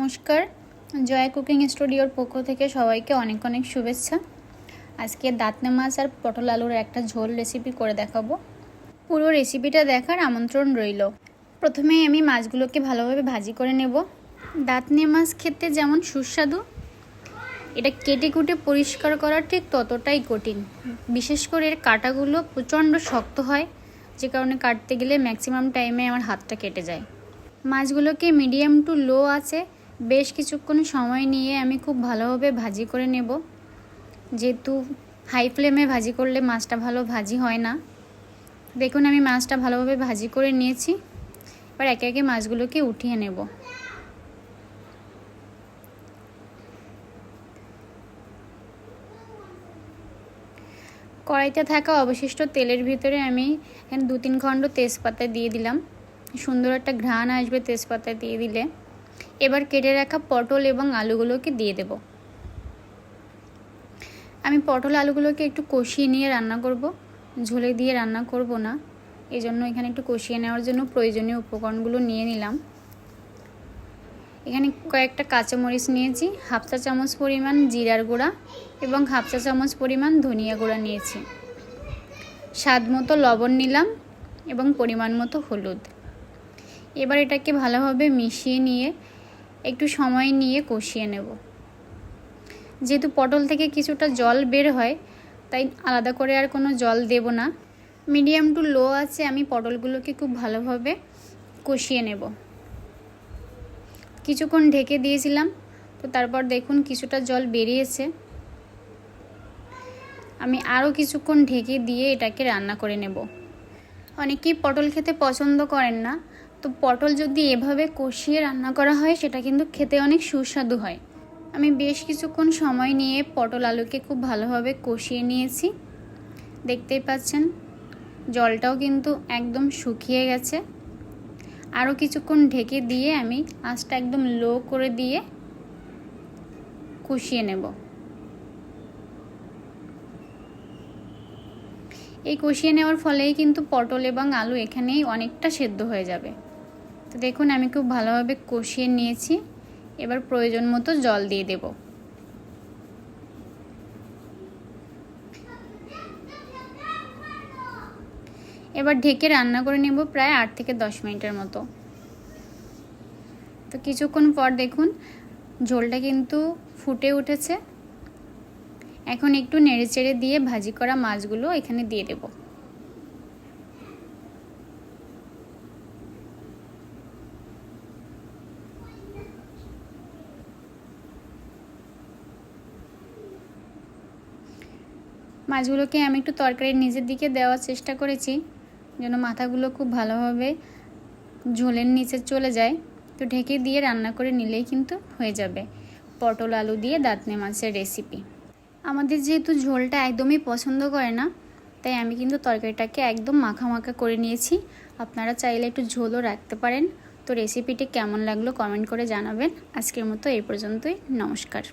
নমস্কার। জয়া কুকিং স্টুডিওর পক্ষ থেকে সবাইকে অনেক অনেক শুভেচ্ছা। আজকে দাঁতনে মাছ আর পটল আলুর একটা ঝোল রেসিপি করে দেখাবো। পুরো রেসিপিটা দেখার আমন্ত্রণ রইল। প্রথমে আমি মাছগুলোকে ভালোভাবে ভাজি করে নেব। দাঁতনে মাছ খেতে যেমন সুস্বাদু, এটা কেটে কুটে পরিষ্কার করা ঠিক ততটাই কঠিন। বিশেষ করে এর কাটাগুলো প্রচণ্ড শক্ত হয়, যে কারণে কাটতে গেলে ম্যাক্সিমাম টাইমে আমার হাতটা কেটে যায়। মাছগুলোকে মিডিয়াম টু লো আছে বেশ কিছুক্ষণ সময় নিয়ে আমি খুব ভালোভাবে ভাজি করে নেব। যেহেতু হাই ফ্লেমে ভাজি করলে মাছটা ভালো ভাজি হয় না। দেখুন, আমি মাছটা ভালোভাবে ভাজি করে নিয়েছি। এবার একে একে মাছগুলোকে উঠিয়ে নেব। কড়াইতে থাকা অবশিষ্ট তেলের ভিতরে আমি এখানে দু তিন খণ্ড তেজপাতা দিয়ে দিলাম। সুন্দর একটা ঘ্রাণ আসবে তেজপাতা দিয়ে দিলে। এবার কেটে রাখা পটল এবং আলুগুলোকে দিয়ে দেব। আমি পটল আলুগুলোকে একটু কষিয়ে নিয়ে রান্না করব। ঝোলে দিয়ে রান্না করব না। এই জন্য এখানে একটু কষিয়ে নেওয়ার জন্য প্রয়োজনীয় উপকরণগুলো নিয়ে নিলাম। এখানে কয়েকটা কাঁচামরিচ নিয়েছি, হাফ চা চামচ পরিমাণ জিরার গুঁড়া এবং হাফ চা চামচ পরিমাণ ধনিয়া গুঁড়া নিয়েছি। স্বাদ মতো লবণ নিলাম এবং পরিমাণ মতো হলুদ। এবার এটাকে ভালোভাবে মিশিয়ে নিয়ে একটু সময় নিয়ে কষিয়ে নেব। যেহেতু পটল থেকে কিছুটা জল বের হয়, তাই আলাদা করে আর কোনো জল দেব না। মিডিয়াম টু লো আছে, আমি পটলগুলোকে খুব ভালোভাবে কষিয়ে নেব। কিছুক্ষণ ঢেকে দিয়েছিলাম, তো তারপর দেখুন কিছুটা জল বেরিয়েছে। আমি আরও কিছুক্ষণ ঢেকে দিয়ে এটাকে রান্না করে নেব। অনেকেই পটল খেতে পছন্দ করেন না তো পটল যদি এভাবে কষিয়ে রান্না করা হয়, সেটা কিন্তু খেতে অনেক সুস্বাদু হয়। আমি বেশ কিছুক্ষণ সময় নিয়ে পটল আলুকে খুব ভালোভাবে কষিয়ে নিয়েছি। দেখতেই পাচ্ছেন, জলটাও কিন্তু একদম শুকিয়ে গেছে। আরও কিছুক্ষণ ঢেকে দিয়ে আমি আঁচটা একদম লো করে দিয়ে কষিয়ে নেব। এই কষিয়ে নেওয়ার ফলেই কিন্তু পটল এবং আলু এখানেই অনেকটা সেদ্ধ হয়ে যাবে। তো দেখুন, আমি খুব ভালোভাবে কষিয়ে নিয়েছি। এবার প্রয়োজন মতো জল দিয়ে দেব। এবার ঢেকে রান্না করে নেব প্রায় আট থেকে দশ মিনিটের মতো। তো কিছুক্ষণ পর দেখুন, ঝোলটা কিন্তু ফুটে উঠেছে। এখন একটু নেড়ে চেড়ে দিয়ে ভাজি করা মাছগুলো এখানে দিয়ে দেবো। মাছগুলোকে আমি একটু তরকারির নিচের দিকে দেওয়ার চেষ্টা করেছি, যেন মাথাগুলো খুব ভালোভাবে ঝোলের নিচে চলে যায়। তো ঢেকে দিয়ে রান্না করে নিলেই কিন্তু হয়ে যাবে। পটল আলু দিয়ে দাঁতনে মাছের রেসিপি আমাদের যেহেতু ঝোলটা একদমই পছন্দ করে না, তাই আমি কিন্তু তরকারিটাকে একদম মাখা মাখা করে নিয়েছি। আপনারা চাইলে একটু ঝোলও রাখতে পারেন। তো রেসিপিটি কেমন লাগল কমেন্ট করে জানাবেন। আজকের মতো এই পর্যন্তই। নমস্কার।